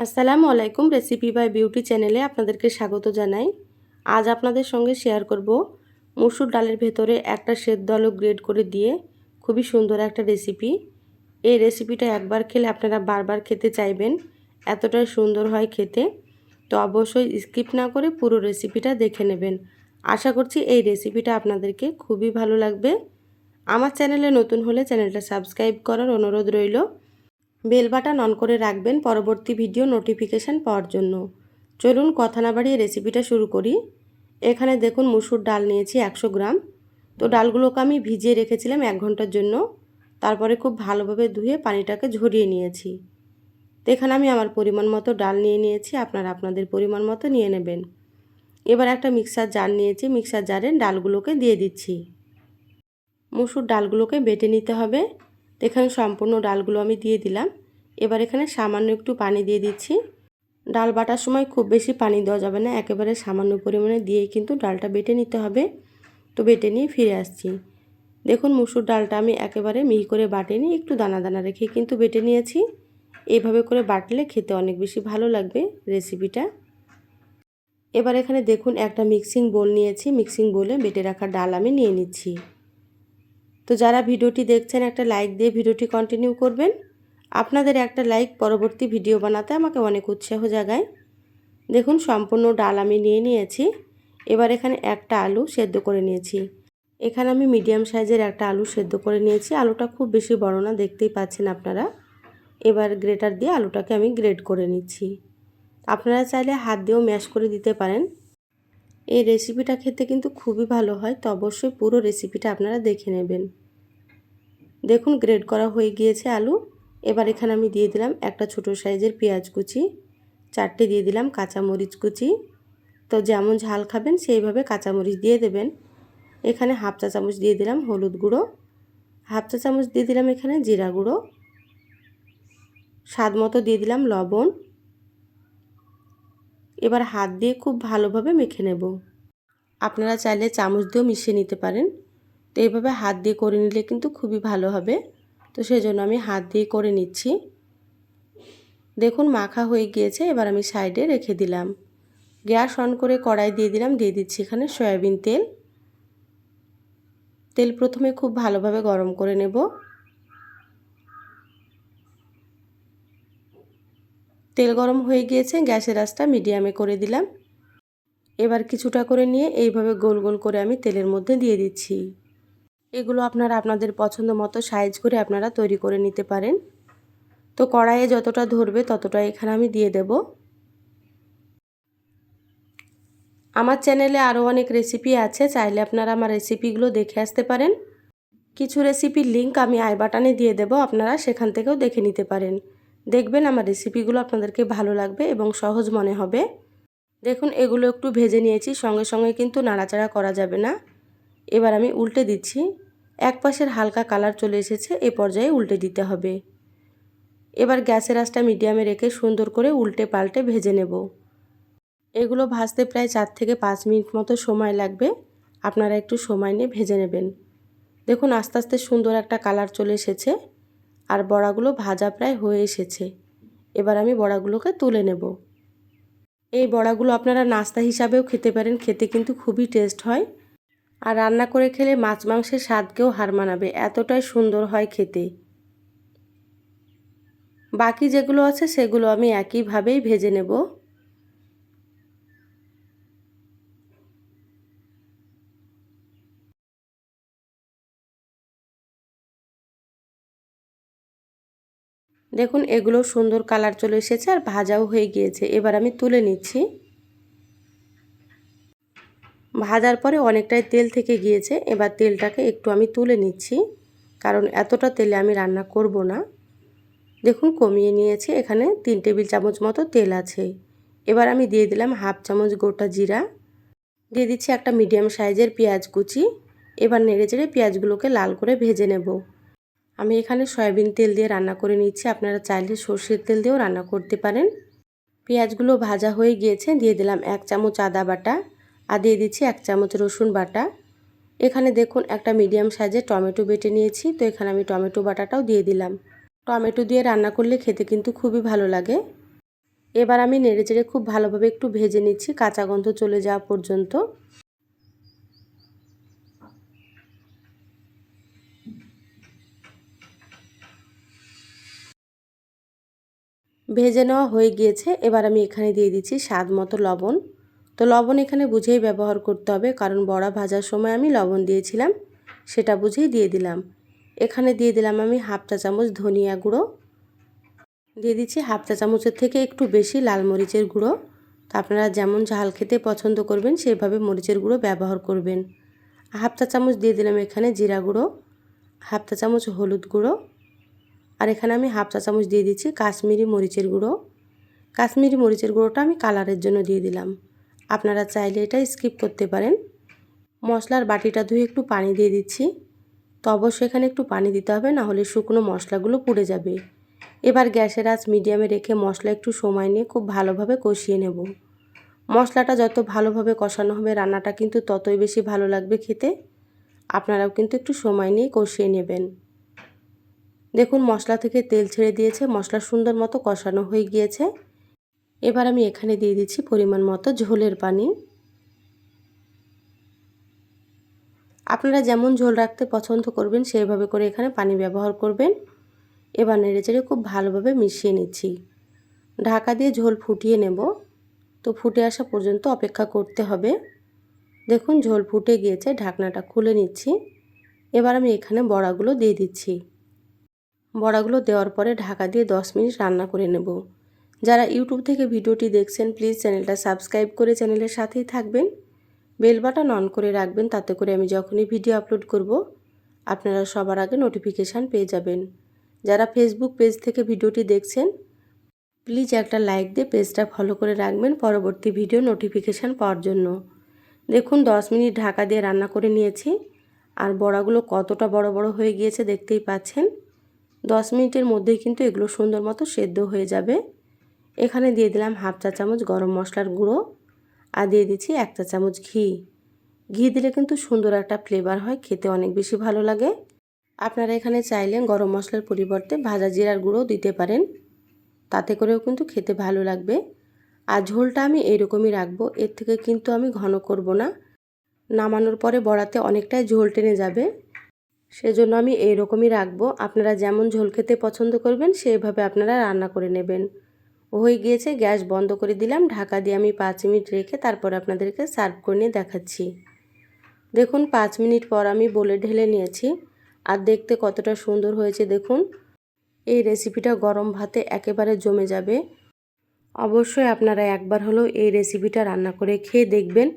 আসসালামু আলাইকুম recipe by beauty চ্যানেলে আপনাদেরকে স্বাগত জানাই। আজ আপনাদের সঙ্গে শেয়ার করব মসুর ডালের ভেতরে একটা সেদ্ধ আলু গ্রেড করে দিয়ে খুবই সুন্দর একটা রেসিপি এই রেসিপিটা একবার খেলে আপনারা বারবার খেতে চাইবেন, এতটাই সুন্দর হয় খেতে। তো অবশ্যই স্কিপ না করে পুরো রেসিপিটা দেখে নেবেন। আশা করছি এই রেসিপিটা আপনাদেরকে খুবই ভালো লাগবে। আমার চ্যানেলে নতুন হলে চ্যানেলটা সাবস্ক্রাইব করার অনুরোধ রইল। বেল বাটন অন করে রাখবেন পরবর্তী ভিডিও নোটিফিকেশান পাওয়ার জন্য। চলুন কথা না বাড়িয়ে রেসিপিটা শুরু করি। এখানে দেখুন মুসুর ডাল নিয়েছি একশো গ্রাম। তো ডালগুলোকে আমি ভিজিয়ে রেখেছিলাম এক ঘণ্টার জন্য। তারপরে খুব ভালোভাবে ধুয়ে পানিটাকে ঝরিয়ে নিয়েছি। তো এখানে আমি আমার পরিমাণ মতো ডাল নিয়ে নিয়েছি, আপনারা আপনাদের পরিমাণ মতো নিয়ে নেবেন। এবার একটা মিক্সার জার নিয়েছি, মিক্সার জারে ডালগুলোকে দিয়ে দিচ্ছি। মুসুর ডালগুলোকে বেটে নিতে হবে। তো এখানে সম্পূর্ণ ডালগুলো আমি দিয়ে দিলাম। এবার এখানে সামান্য একটু পানি দিয়ে দিচ্ছি। ডাল বাটার সময় খুব বেশি পানি দেওয়া যাবে না, একেবারে সামান্য পরিমাণে দিয়েই কিন্তু ডালটা বেটে নিতে হবে। তো বেটে নিয়ে ফিরে আসছি। দেখুন মুসুর ডালটা আমি একেবারে মিহি করে বাটিনি, একটু দানা দানা রেখে কিন্তু বেটে নিয়েছি। এইভাবে করে বাটলে খেতে অনেক বেশি ভালো লাগবে রেসিপিটা। এবার এখানে দেখুন একটা মিক্সিং বোল নিয়েছি, মিক্সিং বোলে বেটে রাখা ডাল আমি নিয়ে নিচ্ছি। তো যারা ভিডিওটি দেখছেন, একটা লাইক দিয়ে ভিডিওটি কন্টিনিউ করবেন। আপনাদের একটা লাইক পরবর্তী ভিডিও বানাতে আমাকে অনেক উৎসাহ জাগায়। দেখুন, সম্পূর্ণ ডাল আমি নিয়ে নিয়েছি। এবার এখানে একটা আলু সেদ্ধ করে নিয়েছি। এখানে আমি মিডিয়াম সাইজের একটা আলু সেদ্ধ করে নিয়েছি। আলুটা খুব বেশি বড় না, দেখতেই পাচ্ছেন আপনারা। এবার গ্রেটার দিয়ে আলুটাকে আমি গ্রেড করে নিচ্ছি। আপনারা চাইলে হাত দিয়েও ম্যাশ করে দিতে পারেন। এই রেসিপিটা খেতে কিন্তু খুবই ভালো হয়, তো অবশ্যই পুরো রেসিপিটা আপনারা দেখে নেবেন। দেখুন গ্রেড করা হয়ে গিয়েছে আলু। এবার এখানে আমি দিয়ে দিলাম একটা ছোট সাইজের পেঁয়াজ কুচি, চারটে দিয়ে দিলাম কাঁচামরিচ কুচি। তো যেমন ঝাল খাবেন সেইভাবে কাঁচামরিচ দিয়ে দেবেন। এখানে হাফ চা চামচ দিয়ে দিলাম হলুদ গুঁড়ো, হাফ চা চামচ দিয়ে দিলাম এখানে জিরা গুঁড়ো, স্বাদ মতো দিয়ে দিলাম লবণ। এবার হাত দিয়ে খুব ভালোভাবে মেখে নেব। আপনারা চাইলে চামচ দিয়েও মিশিয়ে নিতে পারেন। তো এইভাবে হাত দিয়ে করে নিলে কিন্তু খুবই ভালো হবে। তো সেই জন্য আমি হাত দিয়ে করে নিচ্ছি। দেখুন মাখা হয়ে গিয়েছে, এবার আমি সাইডে রেখে দিলাম। গ্যাস অন করে কড়াই দিয়ে দিলাম, দিয়ে দিচ্ছি এখানে সয়াবিন তেল। তেল প্রথমে খুব ভালোভাবে গরম করে নেব। তেল গরম হয়ে গিয়েছে, গ্যাসের আঁচটা মিডিয়ামে করে দিলাম। এবার কিছুটা করে নিয়ে এইভাবে গোল গোল করে আমি তেলের মধ্যে দিয়ে দিচ্ছি। এগুলো আপনারা আপনাদের পছন্দ মতো সাইজ করে আপনারা তৈরি করে নিতে পারেন। তো কড়াইয়ে যতটা ধরবে ততটা এখানে আমি দিয়ে দেব। আমার চ্যানেলে আরও অনেক রেসিপি আছে, চাইলে আপনারা আমার রেসিপিগুলো দেখে আসতে পারেন। কিছু রেসিপির লিঙ্ক আমি আই বাটানে দিয়ে দেব, আপনারা সেখান থেকেও দেখে নিতে পারেন। দেখবেন আমার রেসিপিগুলো আপনাদেরকে ভালো লাগবে এবং সহজ মনে হবে। দেখুন, এগুলো একটু ভেজে নিয়েছি, সঙ্গে সঙ্গে কিন্তু নাড়াচাড়া করা যাবে না। এবার আমি উল্টে দিচ্ছি। এক পাশের হালকা কালার চলে এসেছে, এ পর্যায়ে উল্টে দিতে হবে। এবার গ্যাসের আঁচটা মিডিয়ামে রেখে সুন্দর করে উল্টে পাল্টে ভেজে নেব। এগুলো ভাজতে প্রায় চার থেকে পাঁচ মিনিট মতো সময় লাগবে। আপনারা একটু সময় নিয়ে ভেজে নেবেন। দেখুন, আস্তে আস্তে সুন্দর একটা কালার চলে এসেছে আর বড়াগুলো ভাজা প্রায় হয়ে এসেছে। এবার আমি বড়াগুলোকে তুলে নেব। এই বড়াগুলো আপনারা নাস্তা হিসাবেও খেতে পারেন, খেতে কিন্তু খুবই টেস্ট হয়। আর রান্না করে খেলে মাছ মাংসের স্বাদকেও হার মানাবে, এতটাই সুন্দর হয় খেতে। বাকি যেগুলো আছে সেগুলো আমি একইভাবেই ভেজে নেব। দেখুন, এগুলো সুন্দর কালার চলে এসেছে আর ভাজাও হয়ে গিয়েছে। এবার আমি তুলে নিচ্ছি। ভাজার পরে অনেকটাই তেল থেকে গিয়েছে। এবার তেলটাকে একটু আমি তুলে নিচ্ছি। কারণ এতটা তেলে আমি রান্না করব না। দেখুন, কমিয়ে নিয়েছি। এখানে তিন টেবিল চামচ মতো তেল আছে। এবার আমি দিয়ে দিলাম হাফ চামচ গোটা জিরা। দিয়ে দিচ্ছি একটা মিডিয়াম সাইজের পেঁয়াজ কুচি। এবার নেড়ে চেড়ে পেঁয়াজগুলোকে লাল করে ভেজে নেব। আমি এখানে সয়াবিন তেল দিয়ে রান্না করে নিচ্ছি। আপনারা চাইলে সর্ষের তেল দিয়েও রান্না করতে পারেন। পেঁয়াজগুলো ভাজা হয়ে গিয়েছে। দিয়ে দিলাম এক চামচ আদা বাটা। আর দিয়ে দিচ্ছি এক চামচ রসুন বাটা। এখানে দেখুন একটা মিডিয়াম সাইজের টমেটো বেটে নিয়েছি, তো এখানে আমি টমেটো বাটাটাও দিয়ে দিলাম। টমেটো দিয়ে রান্না করলে খেতে কিন্তু খুবই ভালো লাগে। এবার আমি নেড়েচেড়ে খুব ভালোভাবে একটু ভেজে নিচ্ছি, কাঁচা গন্ধ চলে যাওয়া পর্যন্ত। ভেজে নেওয়া হয়ে গিয়েছে, এবার আমি এখানে দিয়ে দিচ্ছি স্বাদ মতো লবণ। তো লবণ এখানে বুঝেই ব্যবহার করতে হবে, কারণ বড়া ভাজার সময় আমি লবণ দিয়েছিলাম, সেটা বুঝেই দিয়ে দিলাম। এখানে দিয়ে দিলাম আমি হাফ চা চামচ ধনিয়া গুঁড়ো, দিয়ে দিচ্ছি হাফ চা চামচের থেকে একটু বেশি লাল মরিচের গুঁড়ো। তো আপনারা যেমন ঝাল খেতে পছন্দ করবেন, সেভাবে মরিচের গুঁড়ো ব্যবহার করবেন। হাফ চা চামচ দিয়ে দিলাম এখানে জিরা গুঁড়ো, হাফ চা চামচ হলুদ গুঁড়ো, আর এখানে আমি হাফ চা চামচ দিয়ে দিচ্ছি কাশ্মীরি মরিচের গুঁড়ো। কাশ্মীরি মরিচের গুঁড়োটা আমি কালারের জন্য দিয়ে দিলাম। আপনারা চাইলে এটা স্কিপ করতে পারেন। মশলার বাটিটা ধুয়ে একটু পানি দিয়ে দিচ্ছি। তো অবশ্যই এখানে একটু পানি দিতে হবে, না হলে শুকনো মশলাগুলো পুড়ে যাবে। এবার গ্যাসের আঁচ মিডিয়ামে রেখে মশলা একটু সময় নিয়ে খুব ভালোভাবে কষিয়ে নেব। মশলাটা যত ভালোভাবে কষানো হবে রান্নাটা কিন্তু ততই বেশি ভালো লাগবে খেতে। আপনারাও কিন্তু একটু সময় নিয়ে কষিয়ে নেবেন। দেখুন মশলা থেকে তেল ছেড়ে দিয়েছে, মশলা সুন্দর মতো কষানো হয়ে গিয়েছে। এবার আমি এখানে দিয়ে দিচ্ছি পরিমাণ মতো ঝোলের পানি। আপনারা যেমন ঝোল রাখতে পছন্দ করবেন সেইভাবে করে এখানে পানি ব্যবহার করবেন। এবার নেড়ে চেড়ে খুব ভালোভাবে মিশিয়ে নিচ্ছি। ঢাকা দিয়ে ঝোল ফুটিয়ে নেব। তো ফুটে আসা পর্যন্ত অপেক্ষা করতে হবে। দেখুন, ঝোল ফুটে গিয়েছে, ঢাকনাটা খুলে নিচ্ছি। এবার আমি এখানে বড়াগুলো দিয়ে দিচ্ছি। বড়াগুলো দেওয়ার পরে ঢাকা দিয়ে 10 মিনিট রান্না করে নেব। যারা ইউটিউব থেকে ভিডিওটি দেখছেন প্লিজ চ্যানেলটা সাবস্ক্রাইব করে চ্যানেলের সাথেই থাকবেন। বেল বাটন অন করে রাখবেন, তাতে করে আমি যখনই ভিডিও আপলোড করব, আপনারা সবার আগে নোটিফিকেশান পেয়ে যাবেন। যারা ফেসবুক পেজ থেকে ভিডিওটি দেখছেন প্লিজ একটা লাইক দিয়ে পেজটা ফলো করে রাখবেন পরবর্তী ভিডিও নোটিফিকেশান পাওয়ার জন্য। দেখুন 10 মিনিট ঢাকা দিয়ে রান্না করে নিয়েছি, আর বড়াগুলো কতটা বড় বড় হয়ে গিয়েছে দেখতেই পাচ্ছেন। দশ মিনিটের মধ্যেই কিন্তু এগুলো সুন্দর মতো সেদ্ধ হয়ে যাবে। এখানে দিয়ে দিলাম হাফ চা চামচ গরম মশলার গুঁড়ো আর দিয়ে দিচ্ছি এক চা চামচ ঘি। ঘি দিলে কিন্তু সুন্দর একটা ফ্লেভার হয়, খেতে অনেক বেশি ভালো লাগে। আপনারা এখানে চাইলে গরম মশলার পরিবর্তে ভাজা জিরার গুঁড়ো দিতে পারেন। তাতে করেও কিন্তু খেতে ভালো লাগবে। আর ঝোলটা আমি এইরকমই রাখব, এর থেকে কিন্তু আমি ঘন করব না। নামানোর পরে বড়াতে অনেকটাই ঝোল টেনে যাবে। সেজন্য আমি এই রকমই রাখব। আপনারা যেমন ঝোল খেতে পছন্দ করবেন, সেইভাবে আপনারা রান্না করে নেবেন। হয়ে গিয়েছে, গ্যাস বন্ধ করে দিলাম। ঢাকা দিয়ে আমি পাঁচ মিনিট রেখে তারপর আপনাদেরকে সার্ভ করে নিয়ে দেখাচ্ছি। দেখুন, পাঁচ মিনিট পর আমি বলে ঢেলে নিয়েছি। আর দেখতে কতটা সুন্দর হয়েছে, দেখুন। এই রেসিপিটা গরম ভাতে একেবারে জমে যাবে। অবশ্যই আপনারা একবার হলেও এই রেসিপিটা রান্না করে খেয়ে দেখবেন।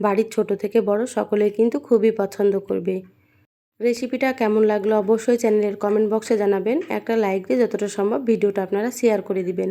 বাড়ির ছোট থেকে বড় সকলে কিন্তু খুবই পছন্দ করবে। রেসিপিটা কেমন লাগল অবশ্যই চ্যানেলের কমেন্ট বক্সে জানাবেন। একটা লাইক দিয়ে যতটা সম্ভব ভিডিওটা আপনারা শেয়ার করে দিবেন।